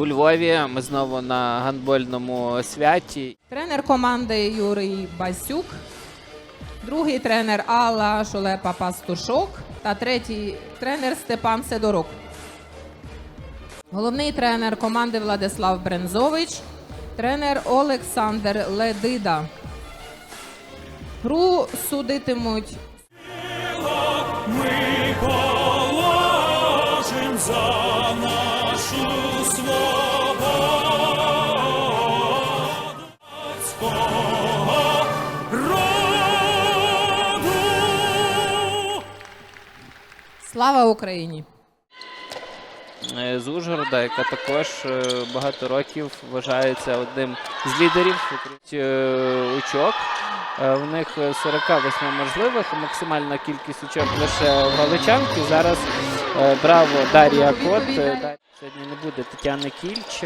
у Львові. Ми знову на гандбольному святі. Тренер команди Юрій Басюк, другий тренер Алла Шолепа Пастушок та третій тренер Степан Сидорук. Головний тренер команди Владислав Брензович, тренер Олександр Ледида. Гру судитимуть Ми положим за нашу свободу Слава Україні! е, з Ужгорода, яка також е, багато років вважається одним з лідерів е, очок. В них е, 48 можливих, максимальна кількість очок лише в Галичанки. Зараз браво Дар'я Кот. Сьогодні не буде Тетяни Кільч.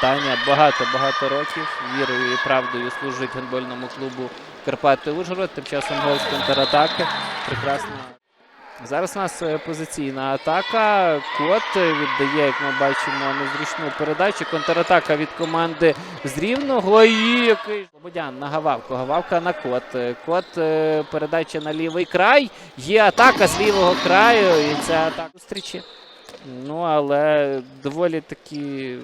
Таня багато-багато років вірою і правдою служить гандбольному клубу Карпати Ужгород. Тим часом гол з контратаки. Прекрасно. Зараз у нас е, позиційна атака. Кот е, віддає, як ми бачимо, незручну передачу. Контратака від команди з Рівного. І який Слободян на Гававку. Гававка на кот. Е, Кот передача на лівий край. Є атака з лівого краю. І ця атака зустрічі. Ну, але доволі таки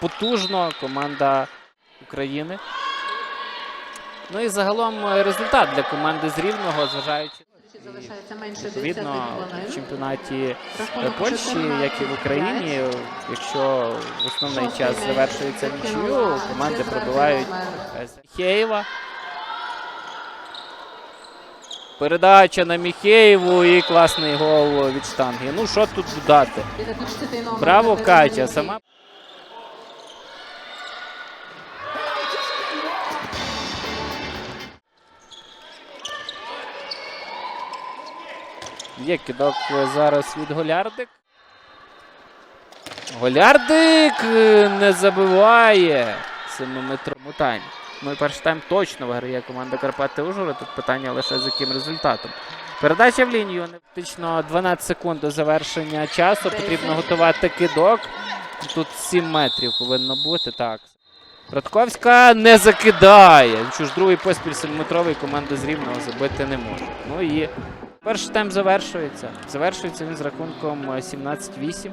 потужно команда України. Ну і загалом результат для команди з Рівного, зважаючи Залишається менше 10 Відповідно, в чемпіонаті е, Рахунок Польщі, як і в Україні, якщо в основний час завершується нічию, команди пробивають е, Міхеєва. Передача на Міхеєву і класний гол від штанги. Ну що тут додати? Браво, Катя. Сама Є кидок е, зараз від Голярдик. Голярдик е, не забиває. Семиметро мутань. Ну і перший тайм точно виграє команда Карпати Ужгород. Тут питання лише з яким результатом. Передача в лінію. Фактично 12 секунд до завершення часу. Потрібно готувати кидок. Тут 7 метрів повинно бути. Так. Радковська не закидає. Ну Що ж, другий поспіль 7-метровий команда з Рівного забити не може. Ну і перший тайм завершується. Завершується він з рахунком е, 17-8. Е,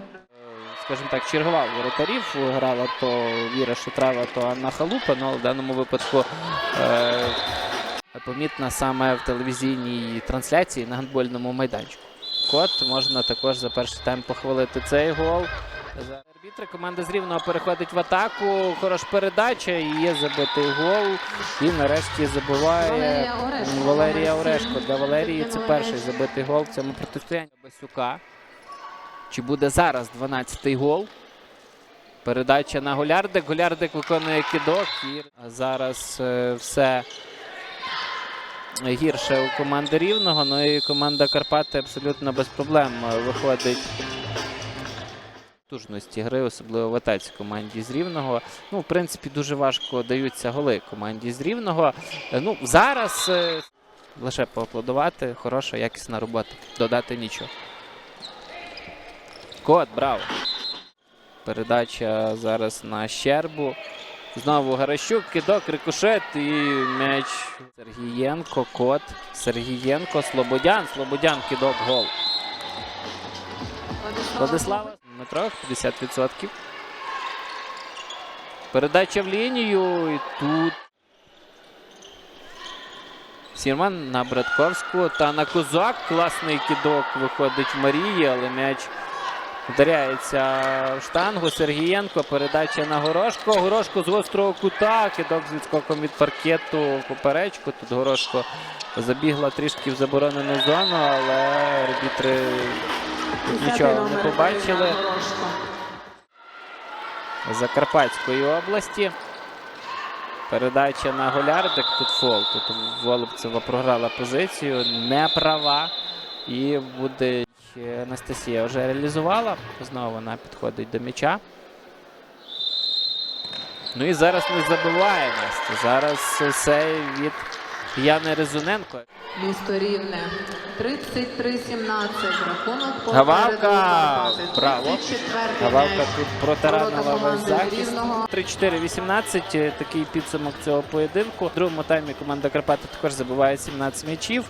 Скажімо так, чергова воротарів грала то Віра Шутрава, то Анна Халупа. Ну, але в даному випадку е, помітна саме в телевізійній трансляції на гандбольному майданчику. Кот можна також за перший тайм похвалити цей гол. Арбітри команда з Рівного переходить в атаку. Хороша передача і є забитий гол. І нарешті забиває Валерія Орешко. Для Валерії це перший забитий гол в цьому протистоянні Басюка. Чи буде зараз 12-й гол? Передача на Голярдик. Голярдик виконує кидок. І зараз е, все гірше у команди Рівного. Ну і команда Карпати абсолютно без проблем е, виходить потужності гри, особливо в атаці команді з Рівного. Ну, в принципі, дуже важко даються голи команді з Рівного. Е, Ну, зараз е, лише поаплодувати. Хороша, якісна робота. Додати нічого. Кот, браво. Передача зараз на Щербу. Знову Гаращук, кидок, рикошет і м'яч Сергієнко, кот, Сергієнко, Слободян. Слободян, кидок, гол. Владислава Дмитров, 50%. Передача в лінію. І тут. Сірман на Братковську та на Козак. Класний кидок виходить в Марії, але м'яч вдаряється в штангу. Сергієнко. Передача на Горошко. Горошко з гострого кута. Кидок з відскоком від паркету в поперечку. Тут Горошко забігла трішки в заборонену зону, але арбітри нічого не побачили. Закарпатської області. Передача на Голярдик. Тут фол. Тут Волобцева програла позицію. Не права. І буде Анастасія вже реалізувала. Знову вона підходить до м'яча. Ну і зараз не забиває Настя. Зараз сей від Яни Резуненко. Місто Рівне 33-17. Рахунок Гавалка! Браво. 34-й Гавалка тут протаранила Ворота весь захист. 3-4-18. е, Такий підсумок цього поєдинку. В другому таймі команда Карпати також забиває 17 м'ячів.